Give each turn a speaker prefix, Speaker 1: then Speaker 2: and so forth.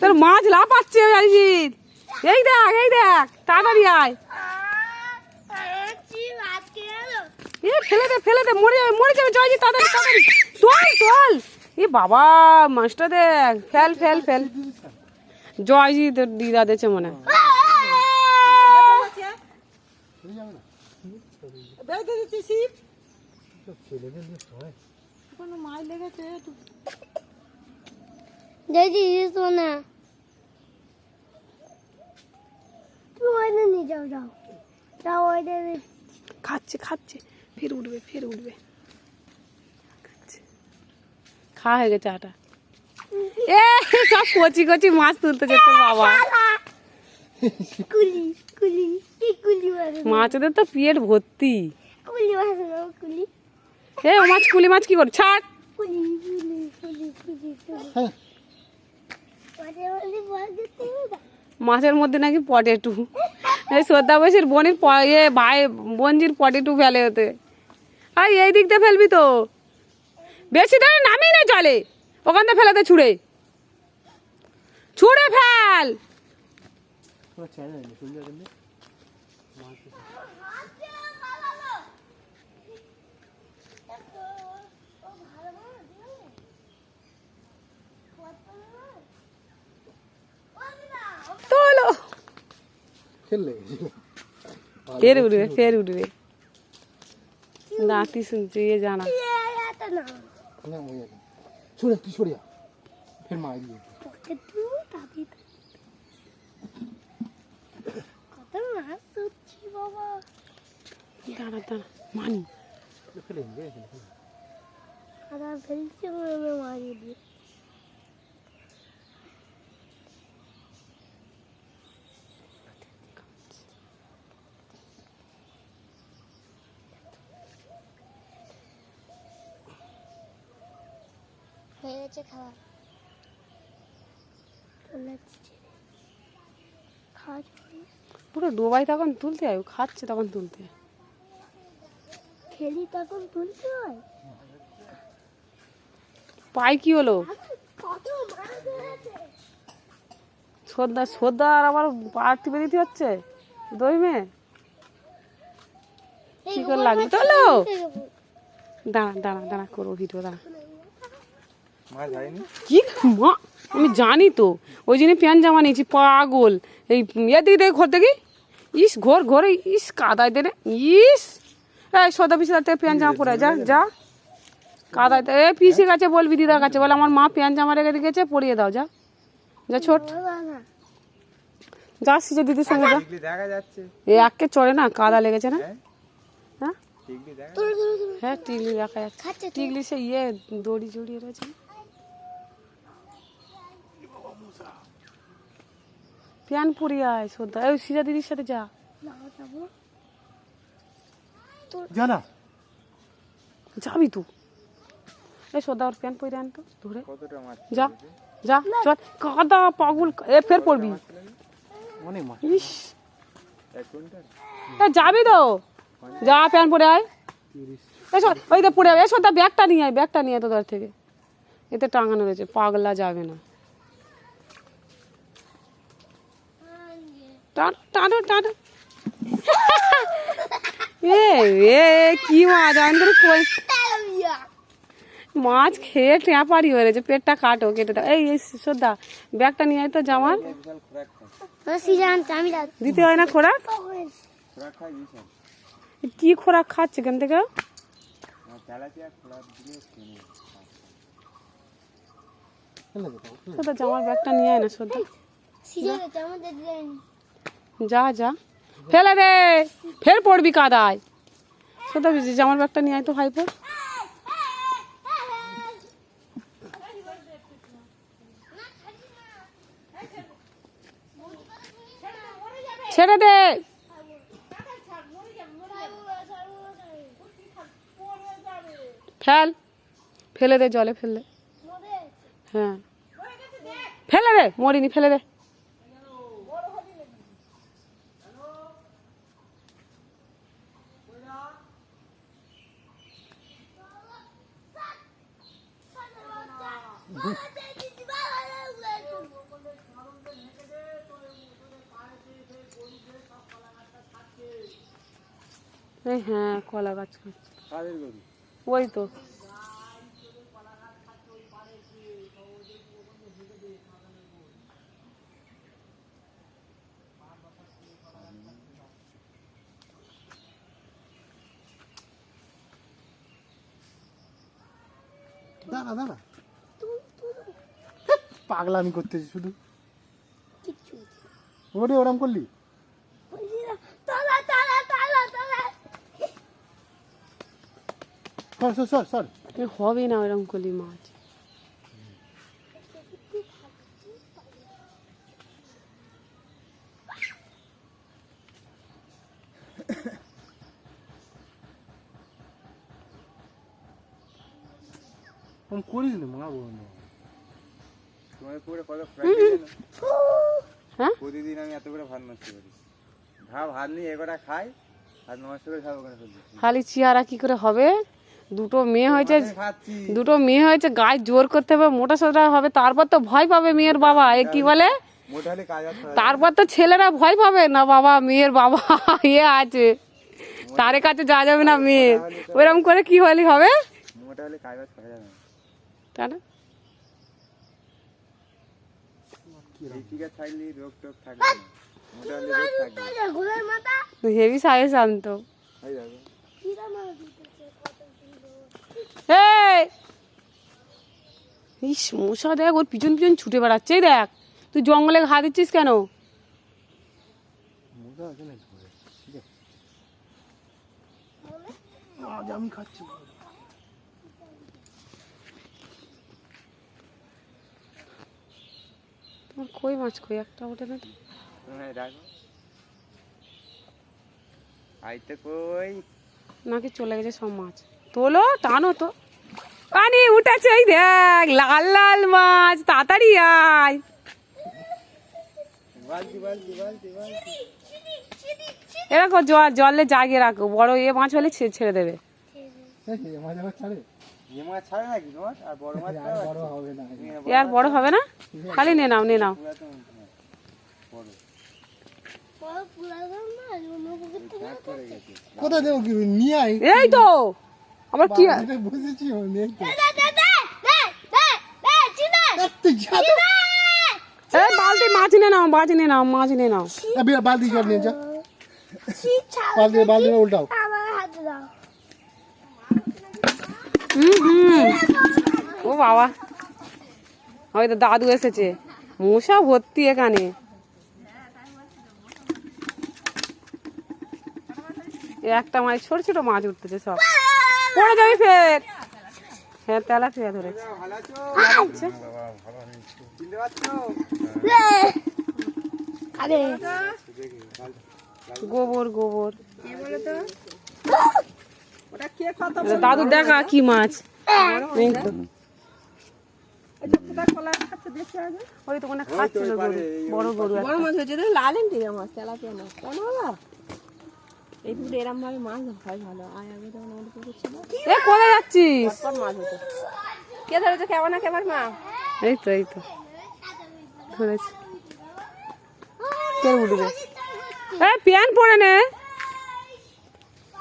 Speaker 1: তোর মাছ লাফাচ্ছে অরিজিৎ এই দেখ এই দেখ তাড়াতাড়ি আয়। এ ফেলে দে ফেলে দে মরে যাবে মরে যাবে জয়জিৎ তাড়াতাড়ি তাড়াতাড়ি। তোল তোল। এ বাবা মাছটা দেখ ফেল ফেল ফেল। জয়জিৎ ওর দিদা দিয়েছে মনে হয়।
Speaker 2: বেড়াতে দিচ্ছি কোনো মাছ লেগেছে
Speaker 3: দিদি সোনা তুমি ওইটা নিয়ে যাও যাও যাও ওইটা
Speaker 1: খাচ্ছে খাচ্ছে। ফের উঠবে ফের উঠবে। খাওয়া হয়ে গেছে আটা। এ সব কচি কচি মাছ তুলতে যেত বাবা।
Speaker 3: কুলি কুলি কি কুলি মাছ?
Speaker 1: মাছদের তো পেট ভর্তি।
Speaker 3: কুলি মাছ কুলি।
Speaker 1: এ ও মাছ কুলি মাছ কি করে ছাড়।
Speaker 3: কুলি কুলি কুলি কুলি কুলি মাঝে মাঝে বল দিতে হবে
Speaker 1: মাছের মধ্যে নাকি পটেটু। এই শ্রদ্ধা বয়সের বোনের ভাই বঞ্জির পটেটু ফেলে হতে আর এই দিক দিয়ে ফেলবি তো। বেশি ধরে নামি না চলে ওখান থেকে ফেলাতে ছুড়ে। ছুড়ে ফেল।
Speaker 4: খেললে
Speaker 1: ফের উঠবে ফের উঠবে। দাঁতি শুনছি এ জানা।
Speaker 4: সরে তুই সরিয়া। ফের
Speaker 3: কত মাছ বাবা।
Speaker 1: দাঁড়া দাঁড়া মানি।
Speaker 4: ফেলে
Speaker 3: ফেলছে মারিয়ে দিয়ে খাবার খাওয়া।
Speaker 1: পুরো ডোবাই তখন তুলতে হয় খাচ্ছে তখন তুলতে।
Speaker 3: খেলি তখন তুলতে হয়?
Speaker 1: পাই কি হলো?
Speaker 3: কত মাছ ধরেছে।
Speaker 1: সর্দা সর্দা আর আবার টিপে দিতে হচ্ছে? দই মেয়ে কি করে তোলো! দাঁড়া দাঁড়া দাঁড়া করো ভিডিও দাঁড়া। কি? মা আমি জানি তো। ওই জন্য প্যান্ট জামা নিয়েছি পাগল। এই এদিকে দেখে ঘর দেখি। ইস ঘর ঘরে ইস কাদায় দেনে ইস। এই সদা পিসি থেকে প্যান্ট জামা পরে যা যা। কাদায় এ পিসি কাছে বলবি দিদার কাছে বলে। আমার মা প্যান্ট জামা রেখে দিয়েছে পরিয়ে দাও যা। যা ছোট। যা সিজে দিদির সঙ্গে যা।
Speaker 4: দেখা যাচ্ছে।
Speaker 1: এ একে চড়ে না কাদা লেগেছে না? হ্যাঁ?
Speaker 3: তোর তোর তোর
Speaker 1: হ্যাঁ টিগলি দেখা যাচ্ছে। টিগলি সে ইয়ে দড়ি জড়িয়ে রয়েছে। প্যান পরিয়ে আয় শ্রদ্ধা। ওই সিজা দিদির সাথে যা।
Speaker 3: না যাব
Speaker 4: জানা
Speaker 1: যাবি তুই। এই শ্রদ্ধা ওর প্যান পরে আন তো ধরে। যা যা চল। কাদা পাগল এ ফের পড়বি। ইস। এ যাবি তো। যা প্যান পরে আয়। এসো ওই তো পড়ে এসো তা ব্যাগটা নিয়ে আয় ব্যাগটা নিয়ে তোদের থেকে। এতে টাঙানো রয়েছে পাগলা যাবে না। এ মাছ আমি তোর কই? মাছ খেয়ে ট্যাপারি পেটটা কাটো, কেটে দাও। এই শ্রদ্ধা, ব্যাগটা নিয়ে তো জামার দিতে হয় না খোরাক? কি খোরাক খাচ্ছে এখান থেকে? জামার ব্যাগটা নিয়ে আয় না, শ্রদ্ধা। যা যা। ফেলে দে। ফের পড়বি কাদায়। শ্রদ্ধা বুঝি জামার ব্যাগটা নিয়ে আয় তো ভাই পর। ছেড়ে দে। ফেল। ফেলে দে, জলে ফেলে দে। হ্যাঁ। ফেলে দে, মরিনি, ফেলে দে। এই হ্যাঁ কলা গাছ ওই তো।
Speaker 4: দাঁড়া দাঁড়া। পাগলা আমি করতেছি শুধু। ওরে ওরম করলি
Speaker 3: বলছি না তালা তালা তালা তালা
Speaker 4: সর সর সর সর
Speaker 1: এ হবে না ওরকম কলি মাছ
Speaker 4: ওরম করিস না মা বোন
Speaker 5: তোমার পুরো কত
Speaker 1: হ্যাঁ?
Speaker 5: প্রতিদিন আমি এত করে ভাত নষ্ট করি ভাব ভাত নিয়ে এগোটা খাই আর নষ্ট করে খাব
Speaker 1: খালি চেহারা কি করে হবে দুটো মেয়ে হয়েছে দুটো মেয়ে হয়েছে গায়ে জোর করতে হবে মোটা সোটা হবে তারপর তো ভয় পাবে মেয়ের বাবা এ কি বলে? তারপর তো ছেলেরা ভয় পাবে না বাবা মেয়ের বাবা ইয়ে আছে। তার কাছে যাওয়া যাবে না মেয়ের ওরকম করে কি হলে হবে?
Speaker 5: না।
Speaker 1: তাই না
Speaker 5: এই টিকা থাকলে রোগ টোগ থাকবে না মোটা হলে রোগ থাকবে
Speaker 3: তালা ঘোড়ার মাথা
Speaker 1: হেভি সাজেশন তো
Speaker 5: এই দেখো
Speaker 3: কিরা মারা দিতেছে কত সুন্দর
Speaker 1: এই ইস মশা দেখ ওর পিছন পিছন ছুটে বেড়াচ্ছে এই দেখ। তুই জঙ্গলে ঘা দিচ্ছিস কেন?
Speaker 4: আমি খাচ্ছি
Speaker 1: তোমার কই মাছ কই? একটা ওঠে না
Speaker 5: রাখো। আইতে কই?
Speaker 1: নাকি চলে গেছে সব মাছ? তোলো টানো তো। পানি উঠেছে এই দেখ লাল লাল মাছ তাড়াতাড়ি আয়। এরকম জল জলে জাগিয়ে রাখো বড় এ মাছ হলে ছে- ছেড়ে দেবে।
Speaker 5: আর বড় মাছ
Speaker 4: আর বড় হবে না
Speaker 1: এ আর বড় হবে না? খালি নে নাও নে নাও।
Speaker 4: কোথায় দেবো নিয়ে আই
Speaker 1: এই তো! আবার কি এই বালতি মাছ নে নাও মাছ নে নাও মাছ নে নাও।
Speaker 4: বালতি জল নিয়ে যা। বালতি বালতি উল্টাও।
Speaker 3: আমার হাতে দাও।
Speaker 1: হুম হুম। ও বাবা। হয়তো দাদু এসেছে। মশা ভর্তি এখানে। একটা মাছ ছোট ছোট মাছ উঠতেছে সব। পড়ে যাবি ফের। হ্যাঁ তেলা ফেয়া ধরেছে। গোবর গোবর।
Speaker 2: ওটা কে কত
Speaker 1: দাদু দেখা কি মাছ। এই তো।
Speaker 2: কোথা কলা খাচ্ছে
Speaker 1: ওই তো ওখানে খাচ্ছিল বড় গরু
Speaker 2: বড় মাছ হয়েছে রে লাল এন্টিয়া মাছ তেলাপিয়া মাছ। কেন এই পুকুরে এরম ভাবে মাছ হয় ভালো। আয় আগে যখন আমাদের পুকুর ছিল।
Speaker 1: এ কোথায় যাচ্ছিস?
Speaker 2: মাছ হতো কে ধরেছে? কেমন না কেমন মা।
Speaker 1: এই তো এই তো। ধরেছি। কে উঠবে? এ প্যান পরে নে।